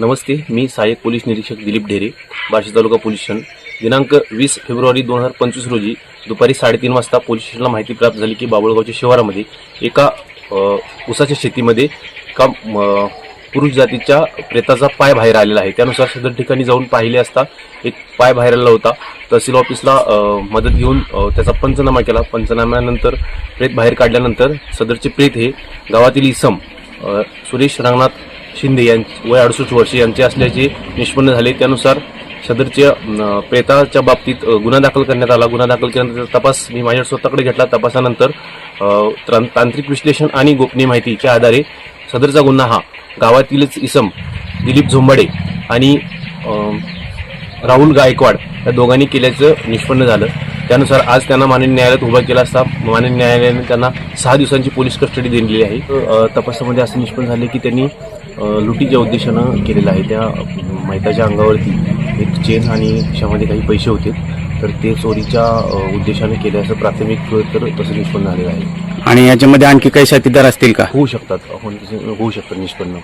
नमस्ते मी सहाय्यक पोलीस निरीक्षक Dilip Dhere Barshi taluka police station. दिनांक वीस फेब्रुवारी दोन हजार पंचवीस रोजी दुपारी साडेतीन वाजता पोलीस स्टेशनला माहिती प्राप्त झाली की बाबळगावच्या शिवारामध्ये एका ऊसाच्या शेतीमध्ये एका म, पुरुष जातीच्या प्रेताचा पाय बाहेर आलेला आहे. त्यानुसार सदर ठिकाणी जाऊन पाहिले असता एक पाय बाहेर आलेला होता. तहसील ऑफिसला मदत घेऊन त्याचा पंचनामा केला. पंचनाम्यानंतर प्रेत बाहेर काढल्यानंतर सदरचे प्रेत हे गावातील इसम सुरेश रंगनाथ शिंदे यां वय अडुसष्ट वर्षे यांचे असल्याचे निष्पन्न झाले. त्यानुसार सदरच्या प्रेताच्या बाबतीत गुन्हा दाखल करण्यात आला. गुन्हा दाखल केल्यानंतर तपास मी माझ्या स्वतःकडे घेतला. तपासानंतर त्रां- तांत्रिक विश्लेषण आणि गोपनीय माहितीच्या आधारे सदरचा गुन्हा हा गावातीलच इसम दिलीप झोंबाडे आणि राहुल गायकवाड या दोघांनी केल्याचं निष्पन्न झालं. त्यानुसार आज त्यांना माननीय न्यायालयात उभा केला असता. माननीय न्यायालयाने त्यांना सहा दिवसांची पोलीस कस्टडी दिलेली आहे. तपासामध्ये असं निष्पन्न झाले की त्यांनी लुटीच्या उद्देशानं केलेलं आहे. त्या मैताच्या अंगावरती एक चेन आणि खिशामध्ये काही पैसे होते. तर ते चोरीच्या उद्देशाने केले असं प्राथमिक तर तसं निष्पन्न झालेलं आहे. आणि याच्यामध्ये आणखी काही साथीदार असतील का? होऊ शकतात. होऊ शकतात निष्पन्न.